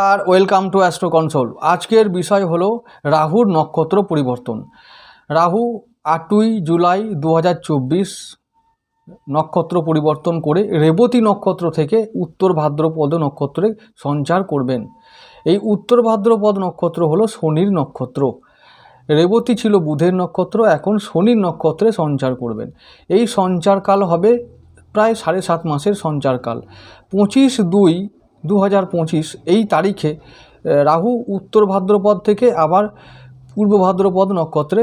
নমস্কার, welcome to astro console আজকের বিষয় হলো রাহুর নক্ষত্র পরিবর্তন। রাহু আটই জুলাই দু হাজার চব্বিশ নক্ষত্র পরিবর্তন করে রেবতী নক্ষত্র থেকে উত্তর ভাদ্রপদ নক্ষত্রে সঞ্চার করবেন। এই উত্তর ভাদ্রপদ নক্ষত্র হলো শনির নক্ষত্র। রেবতী ছিল বুধের নক্ষত্র, এখন শনির নক্ষত্রে সঞ্চার করবেন। এই সঞ্চারকাল হবে প্রায় সাড়ে সাত মাসের সঞ্চারকাল। পঁচিশ দুই দু পঁচিশ এই তারিখে রাহু উত্তর ভাদ্রপদ থেকে আবার পূর্ব ভাদ্রপদ নক্ষত্রে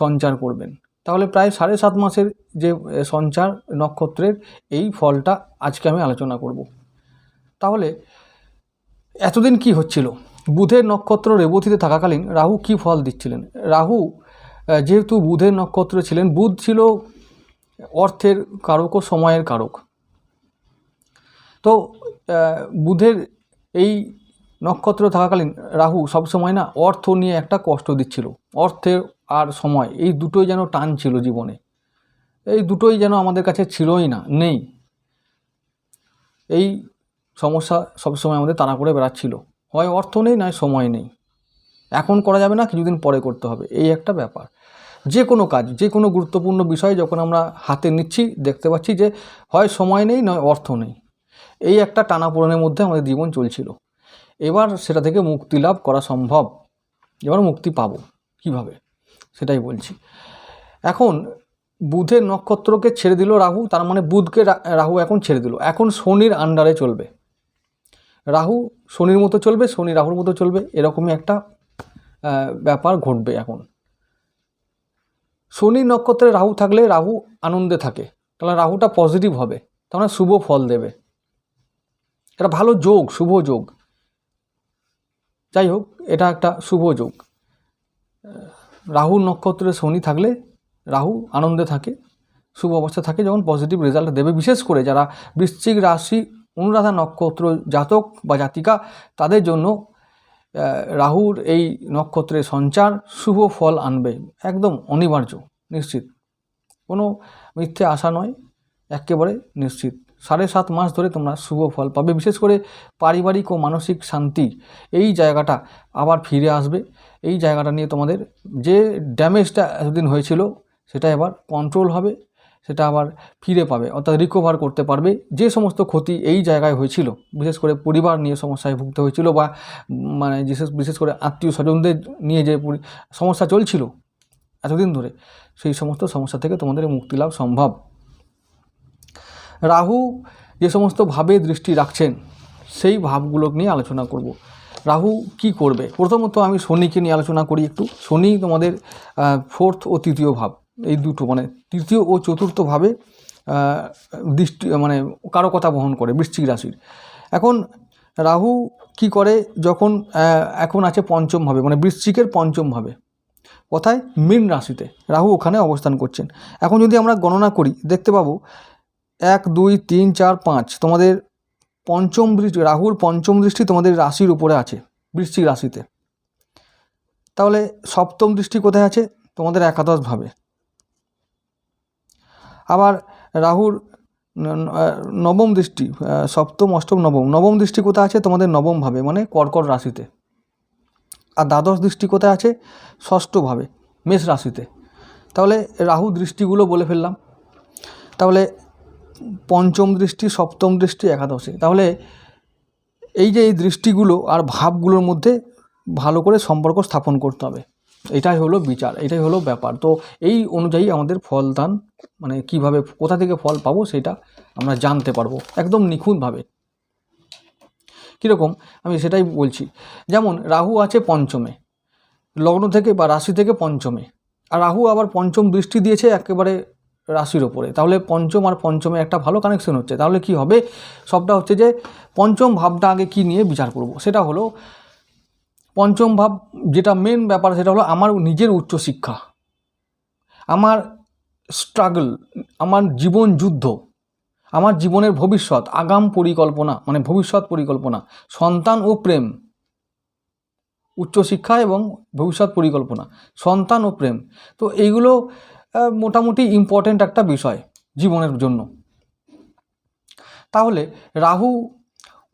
সঞ্চার করবেন। তাহলে প্রায় সাড়ে সাত মাসের যে সঞ্চার নক্ষত্রের এই ফলটা আজকে আমি আলোচনা করব। তাহলে এতদিন কি হচ্ছিল? বুধের নক্ষত্র রেবতীতে থাকাকালীন রাহু কি ফল দিচ্ছিলেন? রাহু যেহেতু বুধের নক্ষত্র ছিলেন, বুধ ছিল অর্থের কারক ও সময়ের কারক। তো বুধের এই নক্ষত্র থাকাকালীন রাহু সবসময় না অর্থ নিয়ে একটা কষ্ট দিচ্ছিল। অর্থের আর সময়, এই দুটোই যেন টান ছিল জীবনে। এই দুটোই যেন আমাদের কাছে ছিলই না, নেই। এই সমস্যা সবসময় আমাদের তাড়া করে বেড়াচ্ছিল। হয় অর্থ নেই, নয় সময় নেই। এখন করা যাবে না, কিছুদিন পরে করতে হবে। এই একটা ব্যাপার। যে কোনো কাজ, যে কোনো গুরুত্বপূর্ণ বিষয় যখন আমরা হাতে নিচ্ছি, দেখতে পাচ্ছি যে হয় সময় নেই, নয় অর্থ নেই। এই একটা টানাপোড়নের মধ্যে আমাদের জীবন চলছিল। এবার সেটা থেকে মুক্তি লাভ করা সম্ভব। এবার মুক্তি পাবো, কীভাবে? সেটাই বলছি। এখন বুধের নক্ষত্রকে ছেড়ে দিল রাহু, তার মানে বুধকে রাহু এখন ছেড়ে দিল। এখন শনির আন্ডারে চলবে। রাহু শনির মতো চলবে, শনি রাহুর মতো চলবে, এরকমই একটা ব্যাপার ঘটবে এখন। শনি নক্ষত্রে রাহু থাকলে রাহু আনন্দে থাকে তাহলে রাহুটা পজিটিভ হবে, তার মানে শুভ ফল দেবে। এটা ভালো যোগ, শুভ যোগ। যাই হোক এটা একটা শুভ যোগ। রাহু নক্ষত্রে শনি থাকলে, রাহু আনন্দে থাকে, শুভ অবস্থা থাকে, যখন পজিটিভ রেজাল্ট দেবে। বিশেষ করে যারা বৃশ্চিক রাশি, অনুরাধা নক্ষত্র জাতক বা জাতিকা, তাদের জন্য রাহুর এই নক্ষত্রের সঞ্চার শুভ ফল আনবে। একদম অনিবার্য, নিশ্চিত। কোনো মিথ্যে আশা নয়, একেবারে নিশ্চিত। সাড়ে সাত মাস ধরে তোমরা শুভ ফল পাবে। বিশেষ করে পারিবারিক ও মানসিক শান্তি, এই জায়গাটা আবার ফিরে আসবে। এই জায়গাটা নিয়ে তোমাদের যে ড্যামেজটা এতদিন হয়েছিল, সেটা এবার কন্ট্রোল হবে, সেটা আবার ফিরে পাবে, অর্থাৎ রিকভার করতে পারবে। যে সমস্ত ক্ষতি এই জায়গায় হয়েছিল, বিশেষ করে পরিবার নিয়ে সমস্যায় ভুগতে হয়েছিল বা মানে বিশেষ বিশেষ করে আত্মীয় স্বজনদের নিয়ে যে সমস্যা চলছিল এতদিন ধরে, সেই সমস্ত সমস্যা থেকে তোমাদের মুক্তি লাভ সম্ভব। রাহু যে সমস্ত ভাবে দৃষ্টি রাখছেন, সেই ভাবগুলো নিয়ে আলোচনা করব। রাহু কি করবে? প্রথমত আমি শনিকে নিয়ে আলোচনা করি একটু। শনি তোমাদের ফোর্থ ও তৃতীয় ভাব, এই দুটো মানে তৃতীয় ও চতুর্থ ভাবে দৃষ্টি মানে কারও কথা বহন করে, বৃশ্চিক রাশির। এখন রাহু কি করে? যখন এখন আছে পঞ্চম ভাবে মানে বৃশ্চিকের পঞ্চম ভাবে। কোথায়? মীন রাশিতে। রাহু ওখানে অবস্থান করছেন। এখন যদি আমরা গণনা করি, দেখতে পাবো এক, দুই, তিন, চার, পাঁচ। তোমাদের পঞ্চম দৃষ্টি, রাহুর পঞ্চম দৃষ্টি তোমাদের রাশির উপরে আছে, বৃশ্চিক রাশিতে। তাহলে সপ্তম দৃষ্টি কোথায় আছে? তোমাদের একাদশ ভাবে। আবার রাহুর নবম দৃষ্টি সপ্তম, অষ্টম, নবম। নবম দৃষ্টি কোথায় আছে? তোমাদের নবম ভাবে মানে কর্কট রাশিতে। আর দ্বাদশ দৃষ্টি কোথায় আছে? ষষ্ঠ ভাবে, মেষ রাশিতে। তাহলে রাহু দৃষ্টিগুলো বলে ফেললাম। তাহলে পঞ্চম দৃষ্টি, সপ্তম দৃষ্টি, একাদশী। তাহলে এই যে এই দৃষ্টিগুলো আর ভাবগুলোর মধ্যে ভালো করে সম্পর্ক স্থাপন করতে হবে। এটাই হলো বিচার, এটাই হলো ব্যাপার। তো এই অনুযায়ী আমাদের ফলদান মানে কীভাবে, কোথা থেকে ফল পাবো সেটা আমরা জানতে পারব, একদম নিখুঁতভাবে। কীরকম? আমি সেটাই বলছি। যেমন রাহু আছে পঞ্চমে, লগ্ন থেকে বা রাশি থেকে পঞ্চমে। আর রাহু আবার পঞ্চম দৃষ্টি দিয়েছে একেবারে রাশির ওপরে তাহলে পঞ্চম আর পঞ্চমে একটা ভালো কানেকশন হচ্ছে। তাহলে কি হবে? সবটা হচ্ছে যে পঞ্চম ভাবটা আগে কি নিয়ে বিচার করব? সেটা হলো পঞ্চম ভাব যেটা মেন ব্যাপার, সেটা হলো আমার নিজের উচ্চশিক্ষা আমার স্ট্রাগল আমার জীবন যুদ্ধ, আমার জীবনের ভবিষ্যৎ, আগাম পরিকল্পনা মানে ভবিষ্যৎ পরিকল্পনা, সন্তান ও প্রেম। উচ্চশিক্ষা এবং ভবিষ্যৎ পরিকল্পনা, সন্তান ও প্রেম। তো এইগুলো মোটামুটি ইম্পর্ট্যান্ট একটা বিষয় জীবনের জন্য। তাহলে রাহু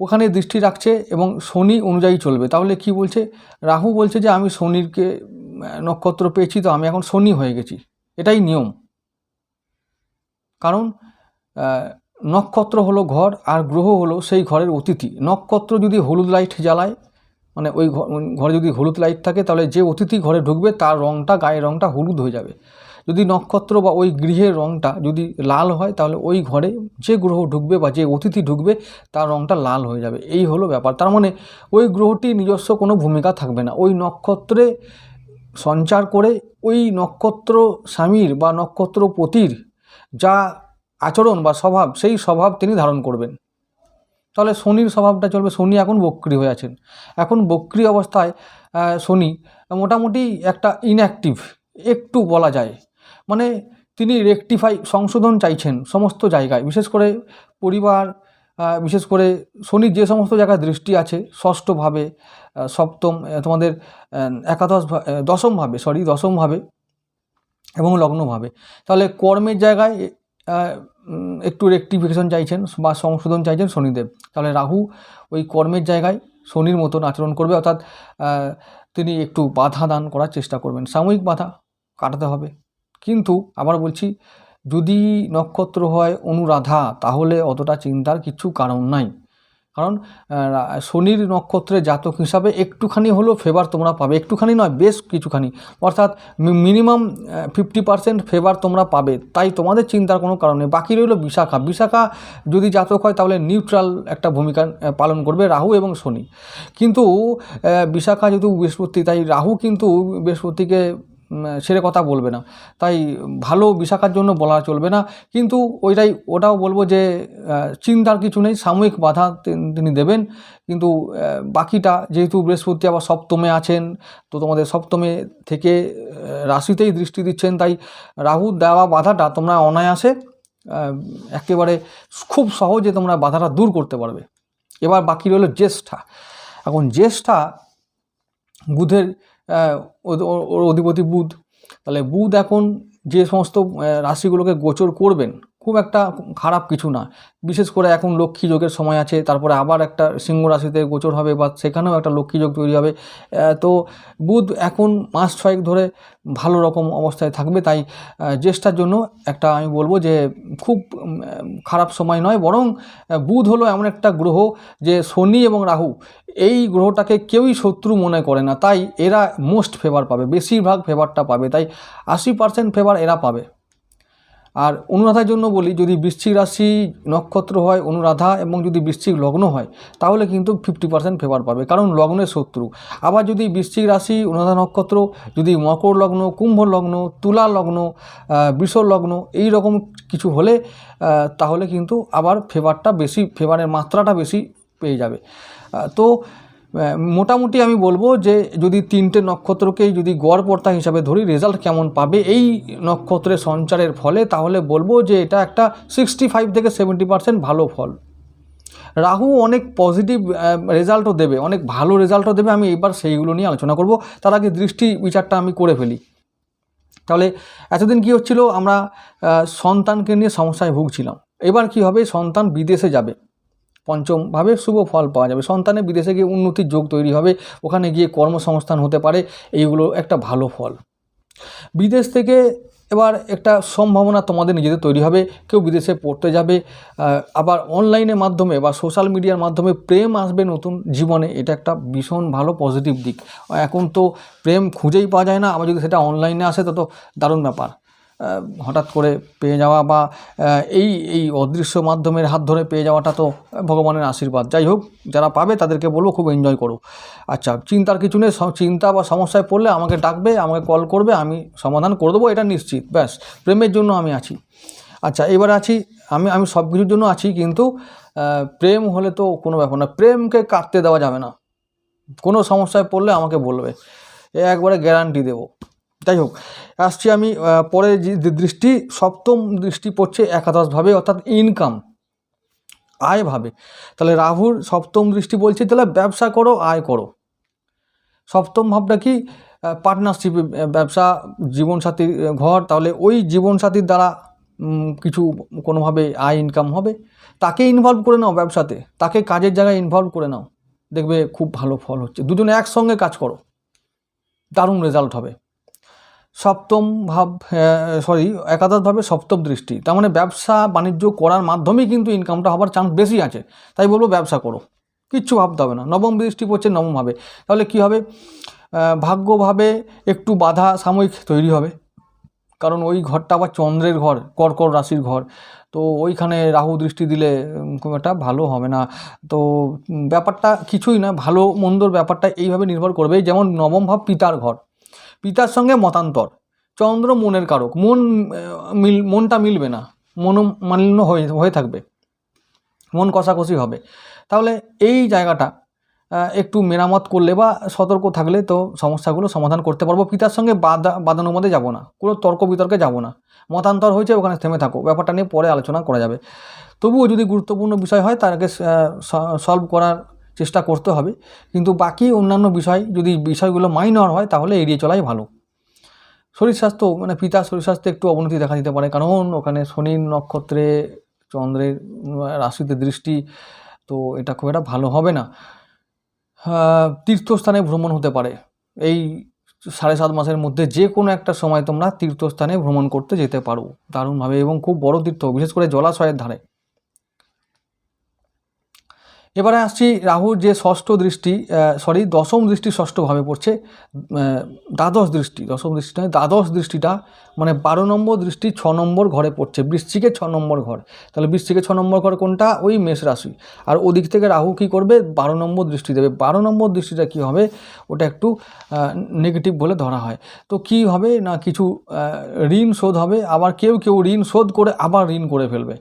ওখানে দৃষ্টি রাখছে এবং শনি অনুযায়ী চলবে। তাহলে কি বলছে? রাহু বলছে যে, আমি শনিরকে নক্ষত্র পেয়েছি, তো আমি এখন শনি হয়ে গেছি। এটাই নিয়ম। কারণ নক্ষত্র হলো ঘর আর গ্রহ হলো সেই ঘরের অতিথি। নক্ষত্র যদি হলুদ লাইট জ্বালায় মানে ওই ঘরে যদি হলুদ লাইট থাকে, তাহলে যে অতিথি ঘরে ঢুকবে, তার রঙটা গায়ের রঙটা হলুদ হয়ে যাবে। যদি নক্ষত্র বা ওই গৃহের রঙটা যদি লাল হয়, তাহলে ওই ঘরে যে গ্রহ ঢুকবে বা যে অতিথি ঢুকবে, তার রঙটা লাল হয়ে যাবে। এই হলো ব্যাপার। তার মানে ওই গ্রহটি নিজস্ব কোনো ভূমিকা থাকবে না। ওই নক্ষত্রে সঞ্চার করে ওই নক্ষত্র স্বামীর বা নক্ষত্র পতির যা আচরণ বা স্বভাব, সেই স্বভাব তিনি ধারণ করবেন। তাহলে শনির স্বভাবটা চলবে। শনি এখন বক্রি হয়ে আছেন। এখন বক্রি অবস্থায় শনি মোটামুটি একটা ইনঅ্যাক্টিভ একটু বলা যায়। মানে তিনি রেকটিফাই সংশোধন চাইছেন সমস্ত জায়গায়। বিশেষ করে পরিবার বিশেষ করে শনির যে সমস্ত জায়গায় দৃষ্টি আছে, ষষ্ঠভাবে সপ্তম তোমাদের একাদশ দশমভাবে সরি দশমভাবে এবং লগ্নভাবে। তাহলে কর্মের জায়গায় একটু রেকটিফিকেশন চাইছেন বা সংশোধন চাইছেন শনিদেব। তাহলে রাহু ওই কর্মের জায়গায় শনির মতন আচরণ করবে, অর্থাৎ তিনি একটু বাধা দান করার চেষ্টা করবেন। সাময়িক বাধা কাটাতে হবে। কিন্তু আবার বলছি, যদি নক্ষত্র হয় অনুরাধা, তাহলে অতটা চিন্তার কিছু কারণ নাই। কারণ শনির নক্ষত্রের জাতক হিসাবে একটুখানি হলেও ফেভার তোমরা পাবে। একটুখানি নয়, বেশ কিছুখানি। অর্থাৎ মিনিমাম ফিফটি পার্সেন্ট ফেভার তোমরা পাবে। তাই তোমাদের চিন্তার কোনো কারণ নেই। বাকি রইল বিশাখা। বিশাখা যদি জাতক হয়, তাহলে নিউট্রাল একটা ভূমিকা পালন করবে রাহু এবং শনি। কিন্তু বিশাখা যেহেতু বৃহস্পতি, তাই রাহু কিন্তু বৃহস্পতিকে ছেড়ে কথা বলবে না। তাই ভালো বিশাখার জন্য বলা চলবে না। কিন্তু ওইটাই, ওটাও বলব যে চিন্তার কিছু নেই, সাময়িক বাধা তিনি দেবেন। কিন্তু বাকিটা, যেহেতু বৃহস্পতি আবার সপ্তমে আছেন, তো তোমাদের সপ্তমে থেকে রাশিতেই দৃষ্টি দিচ্ছেন। তাই রাহু দেওয়া বাধাটা তোমরা অনায়াসে একেবারে খুব সহজে তোমরা বাধাটা দূর করতে পারবে। এবার বাকি রইল জ্যেষ্ঠা। এখন জ্যেষ্ঠা বুধের ওর- ওর অধিপতি বুধ। তাহলে বুধ এখন যে সমস্ত রাশিগুলোকে গোচর করবেন খুব একটা খারাপ কিছু না। বিশেষ করে এখন লক্ষ্মী যোগের সময় আছে, তারপরে আবার একটা সিংহ রাশিতে গোচর হবে বা সেখানেও একটা লক্ষ্মী যোগ তৈরি হবে। তো বুধ এখন মাস ছয়েক ধরে ভালো রকম অবস্থায় থাকবে, তাই জ্যেষ্ঠার জন্য একটা আমি বলব যে খুব খারাপ সময় নয়, বরং বুধ হলো এমন একটা গ্রহ যে শনি এবং রাহু এই গ্রহটাকে কেউই শত্রু মনে করে না, তাই এরা মোস্ট ফেভার পাবে, বেশিরভাগ ফেভারটা পাবে, তাই আশি পার্সেন্ট ফেভার এরা পাবে। আর অনুরাধার জন্য বলি, যদি বৃশ্চিক রাশি নক্ষত্র হয় অনুরাধা এবং যদি বৃশ্চিক লগ্ন হয়, তাহলে কিন্তু ফিফটি পার্সেন্ট ফেভার পাবে, কারণ লগ্নের শত্রু। আবার যদি বৃশ্চিক রাশি অনুরাধা নক্ষত্র, যদি মকর লগ্ন, কুম্ভ লগ্ন, তুলা লগ্ন বৃষ লগ্ন, এই রকম কিছু হলে তাহলে কিন্তু আবার ফেভারটা বেশি ফেভারের মাত্রাটা বেশি পেয়ে যাবে। তো মোটামুটি আমি বলব যে যদি তিনটে নক্ষত্রকেই যদি গড় পর্তা হিসাবে ধরি রেজাল্ট কেমন পাবে এই নক্ষত্রের সঞ্চারের ফলে, তাহলে বলব যে এটা একটা সিক্সটি ফাইভ থেকে সেভেন্টি পার্সেন্ট ভালো ফল। রাহু অনেক পজিটিভ রেজাল্টও দেবে, অনেক ভালো রেজাল্টও দেবে, আমি এবার সেইগুলো নিয়ে আলোচনা করব। তার আগে দৃষ্টি বিচারটা আমি করে ফেলি। তাহলে এতদিন কি হচ্ছিল, আমরা সন্তানকে নিয়ে সমস্যায় ভুগছিলাম। এবার কি হবে, সন্তান বিদেশে যাবে। পঞ্চমভাবে শুভ ফল পাওয়া যাবে। সন্তানের বিদেশে গিয়ে উন্নতির যোগ তৈরি হবে। ওখানে গিয়ে কর্মসংস্থান হতে পারে। এইগুলো একটা ভালো ফল। বিদেশ থেকে এবার একটা সম্ভাবনা তোমাদের নিজেদের তৈরি হবে। কেউ বিদেশে পড়তে যাবে। আবার অনলাইনের মাধ্যমে বা সোশ্যাল মিডিয়ার মাধ্যমে প্রেম আসবে নতুন জীবনে। এটা একটা ভীষণ ভালো পজিটিভ দিক। এখন তো প্রেম খুঁজেই পাওয়া যায় না। আবার যদি সেটা অনলাইনে আসে তত দারুণ ব্যাপার। হঠাৎ করে পেয়ে যাওয়া বা এই এই অদৃশ্য মাধ্যমের হাত ধরে পেয়ে যাওয়াটা তো ভগবানের আশীর্বাদ। যাই হোক, যারা পাবে তাদেরকে বলব খুব এনজয় করো। আচ্ছা চিন্তার কিছু নেই চিন্তা বা সমস্যায় পড়লে আমাকে ডাকবে, আমাকে কল করবে, আমি সমাধান করে দেবো, এটা নিশ্চিত। ব্যাস, প্রেমের জন্য আমি আছি। আচ্ছা এবার আছি, আমি আমি সব কিছুর জন্য আছি, কিন্তু প্রেম হলে তো কোনো ব্যাপার না। প্রেমকে কাটতে দেওয়া যাবে না। কোনো সমস্যায় পড়লে আমাকে বলবে। এ একবারে গ্যারান্টি দেবো। যাই হোক, আসছি আমি পরে যে দৃষ্টি, সপ্তম দৃষ্টি পড়ছে একাদশভাবে, অর্থাৎ ইনকাম আয় ভাবে তাহলে রাহুর সপ্তম দৃষ্টি বলছে, তাহলে ব্যবসা করো, আয় করো। সপ্তম ভাবটা কি? পার্টনারশিপ ব্যবসা জীবনসাথীর ঘর, তাহলে ওই জীবনসাথীর দ্বারা কিছু কোনোভাবে আয় ইনকাম হবে। তাকে ইনভলভ করে নাও ব্যবসাতে, তাকে কাজের জায়গায় ইনভলভ করে নাও। দেখবে খুব ভালো ফল হচ্ছে। দুজনে একসঙ্গে কাজ করো। দারুণ রেজাল্ট হবে। সপ্তম ভাব সরি একাদশভাবে সপ্তম দৃষ্টি। তার মানে ব্যবসা বাণিজ্য করার মাধ্যমেই কিন্তু ইনকামটা হবার চান্স বেশি আছে। তাই বলব ব্যবসা করো। কিচ্ছু ভাবতে হবে না। নবম দৃষ্টি পড়ছে নবমভাবে তাহলে কি হবে? ভাগ্যভাবে একটু বাধা সাময়িক তৈরি হবে। কারণ ওই ঘরটা আবার চন্দ্রের ঘর, কর্কট রাশির ঘর। তো ওইখানে রাহু দৃষ্টি দিলে খুব একটা ভালো হবে না। তো ব্যাপারটা কিছুই না। ভালো মন্দর ব্যাপারটা এইভাবে নির্ভর করবে যেমন নবম ভাব পিতার ঘর। পিতার সঙ্গে মতান্তর। চন্দ্র মনের কারক। মন মিল, মনটা মিলবে না। মনোমালিন্য হয়ে হয়ে থাকবে। মন কষাকষি হবে। তাহলে এই জায়গাটা একটু মেরামত করলে বা সতর্ক থাকলে তো সমস্যাগুলো সমাধান করতে পারব। পিতার সঙ্গে বাদা বাদানুবাদে যাব না। কোনো তর্ক বিতর্কে যাব না। মতান্তর হয়েছে, ওখানে থেমে থাকো। ব্যাপারটা নিয়ে পরে আলোচনা করা যাবে। তবুও যদি গুরুত্বপূর্ণ বিষয় হয় তাকে সলভ করার চেষ্টা করতে হবে। কিন্তু বাকি অন্যান্য বিষয় যদি বিষয়গুলো মাইনর হয়, তাহলে এড়িয়ে চলাই ভালো। শরীর স্বাস্থ্য মানে পিতার শরীর স্বাস্থ্যে একটু অবনতি দেখা দিতে পারে। কারণ ওখানে শনির নক্ষত্রে চন্দ্রের রাশিতে দৃষ্টি, তো এটা খুব একটা ভালো হবে না। তীর্থস্থানে ভ্রমণ হতে পারে। এই সাড়ে সাত মাসের মধ্যে যে কোনো একটা সময় তোমরা তীর্থস্থানে ভ্রমণ করতে যেতে পারো। দারুণভাবে এবং খুব বড় তীর্থ, বিশেষ করে জলাশয়ের ধারে। এবারে আসছি রাহুর যে ষষ্ঠ দৃষ্টি সরি দশম দৃষ্টি ষষ্ঠভাবে পড়ছে দ্বাদশ দৃষ্টি, দশম দৃষ্টি নয়, দ্বাদশ দৃষ্টিটা মানে বারো নম্বর দৃষ্টি ছ নম্বর ঘরে পড়ছে, বৃশ্চিকের ছ নম্বর ঘর। তাহলে বৃশ্চিকের ছ নম্বর ঘর কোনটা? ওই মেষ রাশি। আর ওদিক থেকে রাহু কী করবে? বারো নম্বর দৃষ্টি দেবে। বারো নম্বর দৃষ্টিটা কী হবে? ওটা একটু নেগেটিভ বলে ধরা হয়। তো কী হবে না কিছু ঋণ শোধ হবে? আবার কেউ কেউ ঋণ শোধ করে আবার ঋণ করে ফেলবে।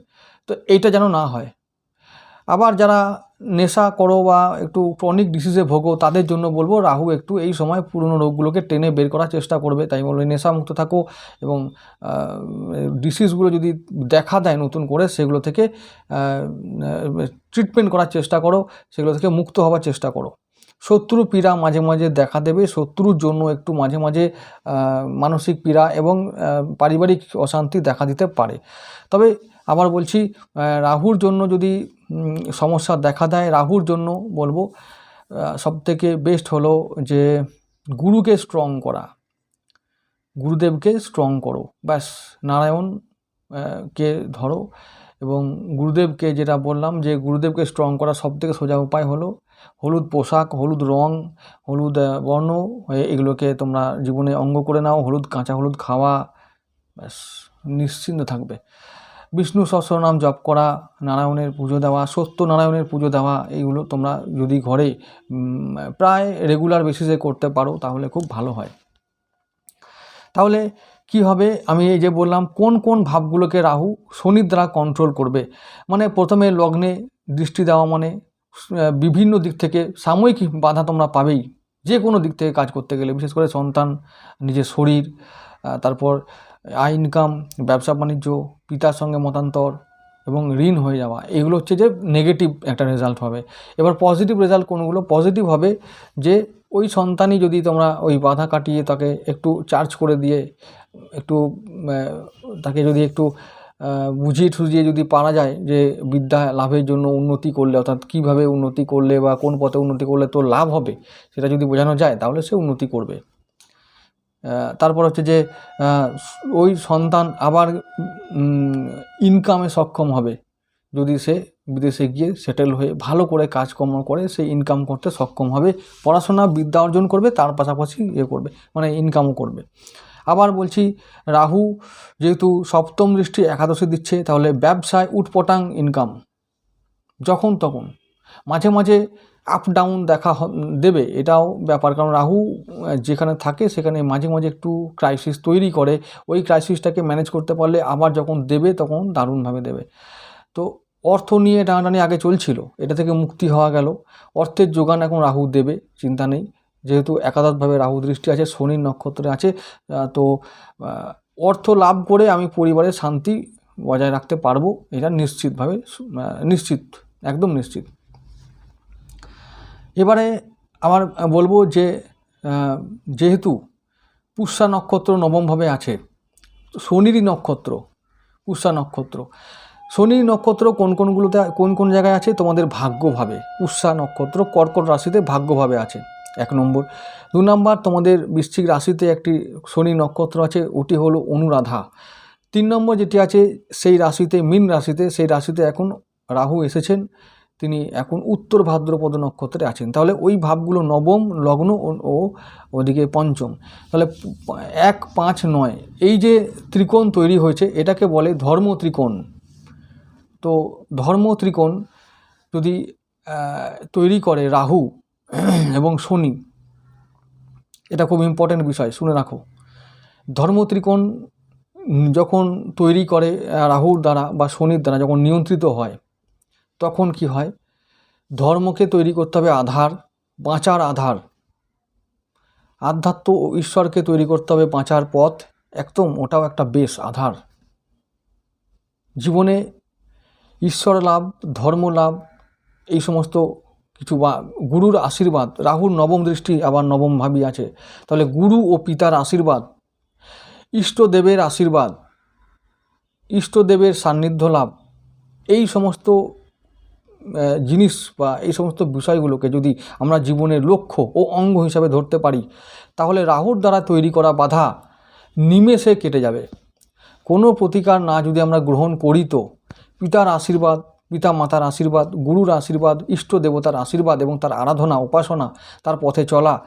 তো এইটা যেন না হয়। আবার যারা নেশা করো বা একটু ক্রনিক ডিসিজে ভোগো, তাদের জন্য বলব, রাহু একটু এই সময় পুরনো রোগগুলোকে টেনে বের করার চেষ্টা করবে। তাই বলব নেশামুক্ত থাকো এবং ডিসিজগুলো যদি দেখা দেয় নতুন করে, সেগুলো থেকে ট্রিটমেন্ট করার চেষ্টা করো, সেগুলো থেকে মুক্ত হওয়ার চেষ্টা করো। শত্রু পীড়া মাঝে মাঝে দেখা দেবে। শত্রুর জন্য একটু মাঝে মাঝে মানসিক পীড়া এবং পারিবারিক অশান্তি দেখা দিতে পারে। তবে আবার বলছি রাহুর জন্য যদি সমস্যা দেখা দেয়, রাহুর জন্য বলব সবথেকে বেস্ট হলো যে গুরুকে স্ট্রং করা। গুরুদেবকে স্ট্রং করো। ব্যাস, নারায়ণ কে ধরো এবং গুরুদেবকে যেটা বললাম যে গুরুদেবকে স্ট্রং করা সবথেকে সোজা উপায় হলো হলুদ পোশাক, হলুদ রং, হলুদ বর্ণ, এ- এগুলোকে তোমরা জীবনে অঙ্গ করে নাও। হলুদ, কাঁচা হলুদ খাওয়া, ব্যাস, নিশ্চিন্ত থাকবে। বিষ্ণু সহস্রনাম জপ করা, নারায়ণের পুজো দেওয়া, সত্য নারায়ণের পুজো দেওয়া, এইগুলো তোমরা যদি ঘরে প্রায় রেগুলার বেসিসে করতে পারো, তাহলে খুব ভালো হয়। তাহলে কি হবে? আমি এই যে বললাম, কোন কোন ভাবগুলোকে রাহু শনির দ্বারা কন্ট্রোল করবে? মানে প্রথমে লগ্নে দৃষ্টি দেওয়া মানে বিভিন্ন দিক থেকে সাময়িক বাধা তোমরা পাবেই। যে কোনো দিক থেকে কাজ করতে গেলে, বিশেষ করে সন্তান, নিজের শরীর তারপর আয় ইনকাম ব্যবসা বাণিজ্য, পিতার সঙ্গে মতান্তর এবং ঋণ হয়ে যাওয়া, এগুলো হচ্ছে যে নেগেটিভ একটা রেজাল্ট হবে। এবার পজিটিভ রেজাল্ট কোনগুলো? পজিটিভ হবে যে ওই সন্তানই যদি তোমরা ওই বাধা কাটিয়ে তাকে একটু চার্জ করে দিয়ে, একটু তাকে যদি একটু বুঝিয়ে ঠুজিয়ে যদি পারা যায় যে বিদ্যা লাভের জন্য উন্নতি করলে, অর্থাৎ কীভাবে উন্নতি করলে বা কোন পথে উন্নতি করলে তোর লাভ হবে, সেটা যদি বোঝানো যায়, তাহলে সে উন্নতি করবে। তারপর হচ্ছে যে ওই সন্তান আবার ইনকামে সক্ষম হবে। যদি সে বিদেশে গিয়ে সেটেল হয়ে ভালো করে কাজকর্ম করে, সে ইনকাম করতে সক্ষম হবে। পড়াশোনা বিদ্যা অর্জন করবে, তার পাশাপাশি ইয়ে করবে মানে ইনকামও করবে। আবার বলছি, রাহু, যেহেতু সপ্তম দৃষ্টি একাদশী দিচ্ছে, তাহলে ব্যবসায় উটপটাং ইনকাম যখন তখন। মাঝে মাঝে আপ ডাউন দেখা দেবে, এটাও ব্যাপার। কারণ রাহু যেখানে থাকে, সেখানে মাঝে মাঝে একটু ক্রাইসিস তৈরি করে। ওই ক্রাইসিসটাকে ম্যানেজ করতে পারলে আবার যখন দেবে, তখন দারুণভাবে দেবে। তো অর্থ নিয়ে টানাটানি আগে চলছিল, এটা থেকে মুক্তি হওয়া গেল। অর্থের যোগান এখন রাহু দেবে, চিন্তা নেই। যেহেতু একাদশভাবে রাহু দৃষ্টি আছে, শনির নক্ষত্রে আছে তো অর্থ লাভ করে আমি পরিবারের শান্তি বজায় রাখতে পারব, এটা নিশ্চিতভাবে নিশ্চিত, একদম নিশ্চিত। এবারে আমার বলব যে যেহেতু পুষ্যা নক্ষত্র নবমভাবে আছে, শনিরই নক্ষত্র, পুষ্যা নক্ষত্র শনি নক্ষত্র কোন কোনগুলোতে, কোন কোন জায়গায় আছে? তোমাদের ভাগ্যভাবে, পুষ্যা নক্ষত্র কর্কট রাশিতে ভাগ্যভাবে আছে। এক নম্বর। দু নম্বর, তোমাদের বৃশ্চিক রাশিতে একটি শনি নক্ষত্র আছে, ওটি হলো অনুরাধা। তিন নম্বর যেটি আছে, সেই রাশিতে, মীন রাশিতে, সেই রাশিতে এখন রাহু এসেছেন। তিনি এখন উত্তর ভাদ্রপদ নক্ষত্রে আছেন। তাহলে ওই ভাবগুলো নবম, লগ্ন ও- ওদিকে পঞ্চম। তাহলে এক, পাঁচ, নয়, এই যে ত্রিকোণ তৈরি হয়েছে, এটাকে বলে ধর্ম ত্রিকোণ। তো ধর্ম ত্রিকোণ যদি তৈরি করে রাহু এবং শনি, এটা খুব ইম্পর্ট্যান্ট বিষয়, শুনে রাখো। ধর্ম ত্রিকোণ যখন তৈরি করে রাহুর দ্বারা বা শনির দ্বারা যখন নিয়ন্ত্রিত হয়, তখন কি হয়? ধর্মকে তৈরি করতে হবে আধার, বাঁচার আধার। আধ্যাত্ম ও ঈশ্বরকে তৈরি করতে হবে বাঁচার পথ, একদম ওটাও একটা বেশ আধার। জীবনে ঈশ্বর লাভ, ধর্ম লাভ, এই সমস্ত কিছু বা, গুরুর আশীর্বাদ, রাহুর নবম দৃষ্টি আবার নবম ভাবি আছে। তাহলে গুরু ও পিতার আশীর্বাদ, ইষ্টদেবের আশীর্বাদ, ইষ্টদেবের সান্নিধ্য লাভ, এই সমস্ত জিনিস বা এই সমস্ত বিষয়গুলোকে যদি আমরা জীবনের লক্ষ্য ও অঙ্গ হিসাবে ধরতে পারি, তাহলে রাহুর দ্বারা তৈরি করা বাধা নিমেষে কেটে যাবে। কোনো প্রতিকার না যদি আমরা গ্রহণ করি তো, পিতার আশীর্বাদ পিতা মাতার আশীর্বাদ, গুরুর আশীর্বাদ, ইষ্ট দেবতার আশীর্বাদ এবং তার আরাধনা, উপাসনা তার পথে চলা।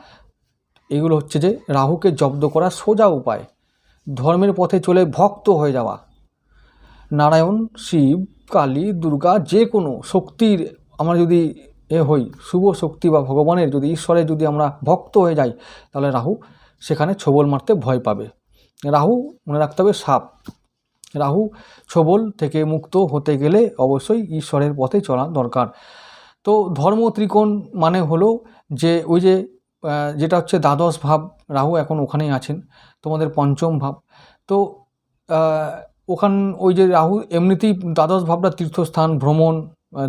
এগুলো হচ্ছে যে রাহুকে জব্দ করার সোজা উপায়। ধর্মের পথে চলে ভক্ত হয়ে যাওয়া। নারায়ণ, শিব, কালী, দুর্গা যে কোনো শক্তির আমরা যদি এ হই, শুভ শক্তি বা ভগবানের যদি ঈশ্বরের যদি আমরা ভক্ত হয়ে যাই, তাহলে রাহু সেখানে ছোবল মারতে ভয় পাবে। রাহু মনে রাখতে হবে সাপ। রাহু ছোবল থেকে মুক্ত হতে গেলে অবশ্যই ঈশ্বরের পথে চলা দরকার। তো ধর্ম ত্রিকোণ মানে হলো যে ওই যে যেটা হচ্ছে দ্বাদশ ভাব, রাহু এখন ওখানেই আছেন, তোমাদের পঞ্চম ভাব। তো ওখান, ওই যে রাহু এমনিতেই দ্বাদশ ভাবটা তীর্থস্থান, ভ্রমণ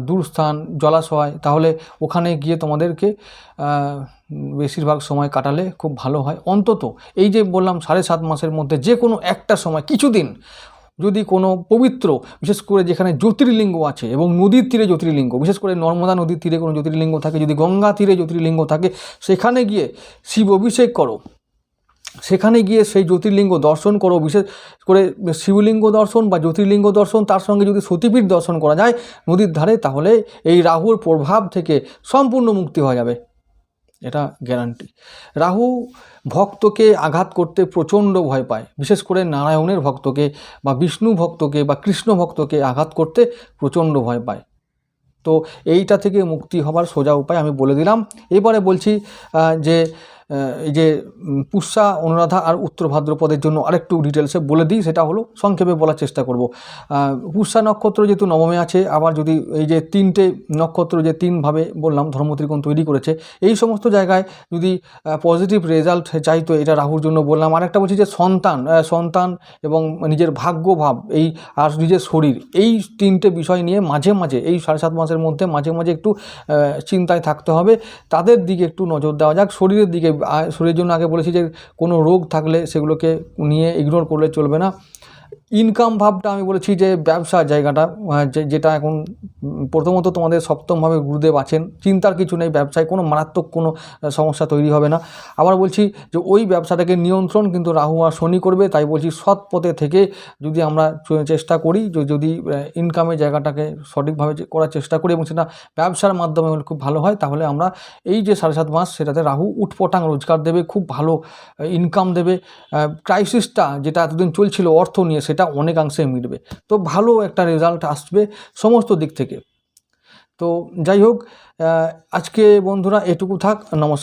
দূরস্থান, জলাশয়, তাহলে ওখানে গিয়ে তোমাদেরকে বেশিরভাগ সময় কাটালে খুব ভালো হয়। অন্তত এই যে বললাম সাড়ে সাত মাসের মধ্যে যে কোনো একটা সময়, কিছুদিন যদি কোনো পবিত্র, বিশেষ করে যেখানে জ্যোতির্লিঙ্গ আছে এবং নদীর তীরে জ্যোতির্লিঙ্গ, বিশেষ করে নর্মদা নদীর তীরে কোনো জ্যোতির্লিঙ্গ থাকে, যদি গঙ্গা তীরে জ্যোতির্লিঙ্গ থাকে, সেখানে গিয়ে শিব অভিষেক করো। সেখানে গিয়ে সেই জ্যোতির্লিঙ্গ দর্শন করো, বিশেষ করে শিবলিঙ্গ দর্শন বা জ্যোতির্লিঙ্গ দর্শন, তার সঙ্গে যদি সতীপীঠ দর্শন করা যায় নদীর ধারে, তাহলে এই রাহুর প্রভাব থেকে সম্পূর্ণ মুক্তি হয়ে যাবে। এটা গ্যারান্টি রাহু ভক্তকে আঘাত করতে প্রচণ্ড ভয় পায়। বিশেষ করে নারায়ণের ভক্তকে বা বিষ্ণু ভক্তকে বা কৃষ্ণ ভক্তকে আঘাত করতে প্রচণ্ড ভয় পায়। তো এইটা থেকে মুক্তি হবার সোজা উপায় আমি বলে দিলাম। এবারে বলছি যে এই যে পুষ্যা, অনুরাধা আর উত্তর ভাদ্রপদের জন্য আরেকটু ডিটেলসে বলে দিই, সেটা হলো সংক্ষেপে বলার চেষ্টা করব। পুষ্যা নক্ষত্র যেহেতু নবমে আছে, আবার যদি এই যে তিনটে নক্ষত্র যে তিনভাবে বললাম, ধর্মত্রিকোণ তৈরি করেছে, এই সমস্ত জায়গায় যদি পজিটিভ রেজাল্ট চাই তো এটা রাহুর জন্য বললাম। আরেকটা বলছি যে সন্তান সন্তান এবং নিজের ভাগ্যভাব, এই আর নিজের শরীর, এই তিনটে বিষয় নিয়ে মাঝে মাঝে, এই সাড়ে সাত মাসের মধ্যে মাঝে মাঝে একটু চিন্তায় থাকতে হবে। তাদের দিকে একটু নজর দেওয়া যাক, শরীরের দিকে শরীরের জন্য আগে বলেছি যে কোনো রোগ থাকলে সেগুলোকে নিয়ে ইগনোর করলে চলবে না। ইনকাম ভাবটা আমি বলেছি যে ব্যবসার জায়গাটা যেটা এখন প্রথমত তোমাদের সপ্তমভাবে গুরুদেব আছেন, চিন্তার কিছু নেই, ব্যবসায় কোনো মারাত্মক কোনো সমস্যা তৈরি হবে না। আবার বলছি যে ওই ব্যবসাটাকে নিয়ন্ত্রণ কিন্তু রাহু আর শনি করবে, তাই বলছি সৎ পথে থেকে যদি আমরা চেষ্টা করি যদি ইনকামের জায়গাটাকে সঠিকভাবে করার চেষ্টা করি এবং সেটা ব্যবসার মাধ্যমে খুব ভালো হয়, তাহলে আমরা এই যে সাড়ে সাত মাস সেটাতে রাহু উটপটাং রোজগার দেবে, খুব ভালো ইনকাম দেবে। ক্রাইসিসটা যেটা এতদিন চলছিল, অর্থ নিয়ে সেটা অনেকাংশে মিটবে। তো ভালো একটা রেজাল্ট আসবে সমস্ত দিক থেকে। তো যাই হোক আজকে বন্ধুরা এটুকু থাক নমস্কার।